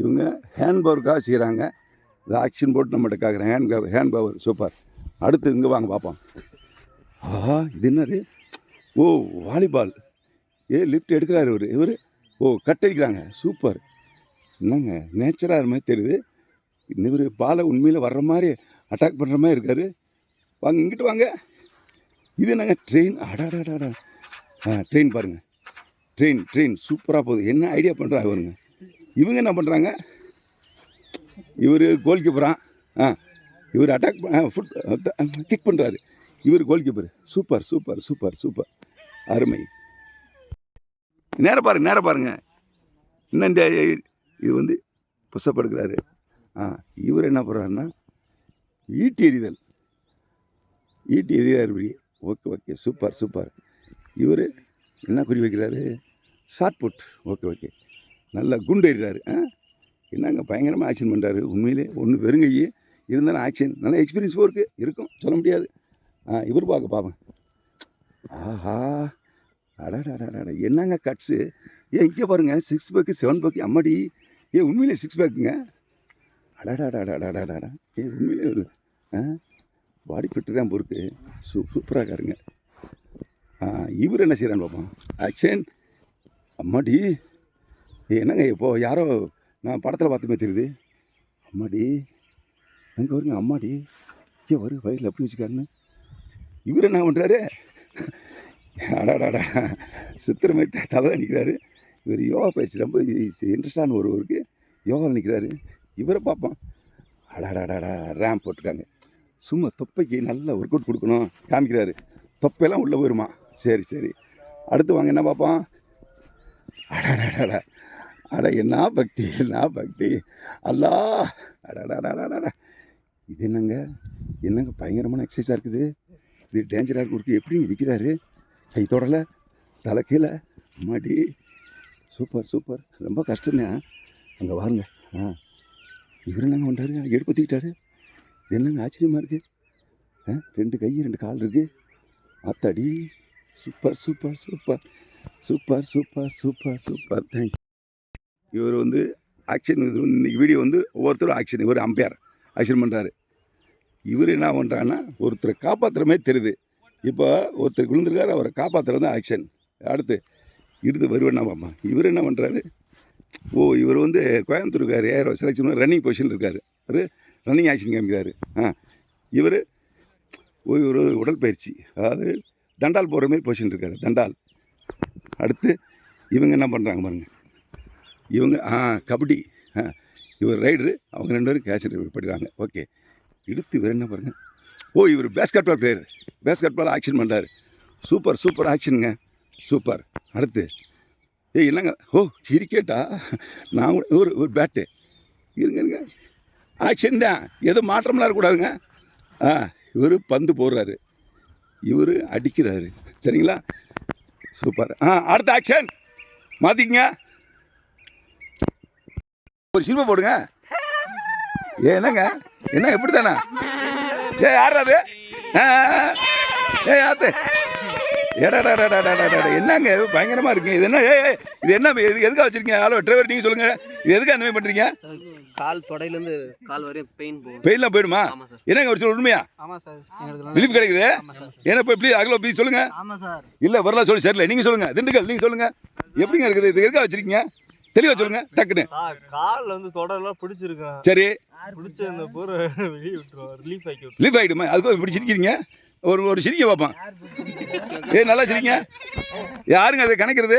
இவங்க ஹேண்ட் பவருக்காக செய்கிறாங்க இந்த ஆக்ஷன் போட்டு நம்மகிட்ட கேட்குறேன் hand power hand power super அடுத்து இங்கே வாங்க பார்ப்போம் ஆஹா இது என்னது ஓ வாலிபால் ஏ லிஃப்ட் எடுக்கிறாரு இவர் இவர் ஓ கட் அடிக்கிறாங்க சூப்பர் என்னங்க நேச்சராக மாதிரி தெரியுது இவர் பாலை உண்மையில் வர்ற மாதிரி அட்டாக் பண்ணுற மாதிரி இருக்காரு வாங்க இங்கிட்டு வாங்க இது என்னங்க ட்ரெயின் அடாடாடாடா ஆ ட்ரெயின் பாருங்கள் ட்ரெயின் ட்ரெயின் சூப்பராக போகுது என்ன ஐடியா பண்ணுறாங்க இவருங்க இவங்க என்ன பண்ணுறாங்க இவர் கோல் கீப்பரா ஆ. இவர் அட்டாக் ஃபுட் கிக் பண்ணுறாரு இவர் goal keeper super super super super. அருமை. நேரம் பாருங்க நேரம் பாருங்க. இன்னும் இந்த இது வந்து புஷப் எடுக்கிறாரு ஆ இவர் என்ன பண்ணுறாருன்னா ஈட்டி எறிதல். ஈட்டி எறிதார் இப்படி ஓகே ஓகே சூப்பர் சூப்பர். இவர் என்ன குறி வைக்கிறாரு? Shot put. Okay okay. நல்லா குண்டு ஆ? என்னங்க பயங்கரமாக ஆக்ஷன் பண்ணுறாரு உண்மையிலே ஒன்று வெறுங்கையே இருந்தாலும் ஆக்ஷன் நல்ல எக்ஸ்பீரியன்ஸ் ஒர்க்கு இருக்கும் சொல்ல முடியாது. ஆ இவர் பார்க்க பார்ப்பேன் ஆஹா. அடாடாடாடா என்னங்க கட்ஸு ஏன் இங்கே பாருங்கள் சிக்ஸ் பேக்கு செவன் பேக்கு அம்மாடி. ஏ உண்மையிலே சிக்ஸ் பேக்குங்க அடாடாடாடாடாடாடா ஏ உண்மையிலே ஒரு ஆ? பாடி ஃபிட்டு தான் பொறுக்கு சூ சூப்பராக இருக்காருங்க. ஆ இவர் என்ன செய்கிறான்னு பார்ப்போம் ஆக்ஷன் அம்மாடி. என்னங்க இப்போது யாரோ நான் படத்தில் பார்த்துமே தெரியுது. அம்மாடி அங்கே வருங்க அம்மாடி. ஏ வரு வயலில் எப்படி வச்சுக்காருன்னு இவர் என்ன பண்ணுறாரு அடாடாடா சித்திரமே தலை நிற்கிறாரு இவர் யோகா பயிற்சி ரொம்ப இன்ட்ரெஸ்டான ஒருவருக்கு யோகாவில் நிற்கிறாரு இவரை பார்ப்போம். அடாடாடாடா ரேம் போட்டிருக்காங்க. சும்மா தொப்பைக்கு நல்ல ஒர்க் அவுட் கொடுக்கணும் காமிக்கிறாரு. தொப்பையெல்லாம் உள்ளே போயிருமா? சரி சரி. அடுத்து வாங்க என்ன பார்ப்போம்? அடாடாடாடா. அட என்ன பக்தி என்ன பக்தி? அல்லா! அடாடாடாடாடா இது என்னங்க? என்னங்க பயங்கரமான எக்ஸசைஸாக இருக்குது? இது டேஞ்சராக இருக்கு. எப்படி விற்கிறாரு கை தொடலை தலை கீழே. மாடி சூப்பர் சூப்பர். ரொம்ப கஷ்டங்க அங்கே வாருங்க. ஆ. இவர் என்னங்க பண்ணுறாரு எடுப்பத்திக்கிட்டாரு என்னங்க ஆச்சரியமாக இருக்குது ஆ ரெண்டு கை ரெண்டு கால் இருக்குது அத்தாடி super super super. Super super super super. Thank இவர் வந்து ஆக்ஷன் இது வீடியோ வந்து ஒவ்வொருத்தரும் ஆக்ஷன் இவர் அம்பையர் ஆக்ஷன் பண்ணுறாரு இவர் என்ன பண்ணுறாங்கன்னா ஒருத்தரை காப்பாற்றுற மாதிரி தெரியுது. இப்போ ஒருத்தர் விழுந்திருக்காரு அவரை காப்பாற்றுறது தான் ஆக்ஷன் அடுத்து இருந்து வருவேன் பார்ப்பான் இவர் என்ன பண்ணுறாரு ஓ இவர் வந்து கோயம்புத்தூருக்கார் ஏஆர் செலெக்ஷன் ரன்னிங் பொசிஷன் இருக்கார். அவர் ரன்னிங் ஆக்ஷன் காமிக்கிறாரு. ஆ இவர் ஓ இவர் உடற்பயிற்சி அதாவது தண்டால் போகிற மாதிரி பொசிஷன் இருக்கார் தண்டால். அடுத்து இவங்க என்ன பண்ணுறாங்க பாருங்கள் இவங்க ஆ கபடி ஆ இவர் ரைடரு அவங்க ரெண்டு பேரும் கேட்ச் படிக்கிறாங்க ஓகே. இடுத்து இவர் என்ன பாருங்கள் ஓ இவர் பேஸ்கெட் பால் பிளேயர் பேஸ்கெட் பால் ஆக்ஷன் பண்ணுறாரு சூப்பர் சூப்பர் ஆக்ஷனுங்க சூப்பர் அடுத்து ஏய் என்னங்க? ஓ கிரிக்கெட்டா நான் கூட ஒரு ஒரு பேட்டு இருங்க இருங்க. ஆக்ஷன் தான். எதுவும் மாற்றம்லாம் இருக்கக்கூடாதுங்க. ஆ இவர் பந்து போடுறாரு. இவர் அடிக்கிறாரு. சரிங்களா? சூப்பர் ஆ அடுத்த ஆக்ஷன் மாற்றிக்கங்க ஒரு சினிமா போடுங்க. ஏ என்னங்க? என்ன எப்படி தானே ஏ யார் அது. ஏ யாத்து? என்னங்க இது? பயங்கரமாக இருக்கு. இது என்ன? இது என்ன? இது எதுக்காக வச்சிருக்கீங்க? ஹலோ டிரைவர் நீங்கள் சொல்லுங்கள் இது எதுக்கு அந்த மாதிரி பண்ணுறீங்க சார் கால் தொடையிலேருந்து கால் வரையும் பெயின் போகும் பெயின்லாம் போயிடுமா? என்னங்க ஒரு சொல்ல உண்மையா? ஆமாம் சார். ரிலீஃப் கிடைக்குது? ஏன்னா இப்போ ப்ளீஸ் அகலோ ப்ளீஸ் சொல்லுங்கள் ஆமாம் சார். இல்லை வரலாம் சொல்லி சரியில்லை. நீங்கள் சொல்லுங்கள் திண்டுக்கல் நீங்கள் சொல்லுங்கள் எப்படிங்க இருக்குது? இது எதுக்காக வச்சிருக்கீங்க? தெளிவாக சொல்லுங்கள் டக்குன்னு. சார் காலில் வந்து தொடரெல்லாம் பிடிச்சிருக்கேன் சரி. பிடிச்சி அந்த பூரை வெளியே விட்டுருவோம் ரிலீஃப் விட்டுருவோம். ரிலீஃப் ஆகிடுமா அதுக்கு இப்படி சிரிக்கிறீங்க? ஒரு ஒரு சிரிக்க பார்ப்போம். ஏ நல்லா சிரிங்க. யாருங்க அதை கணக்கிறது?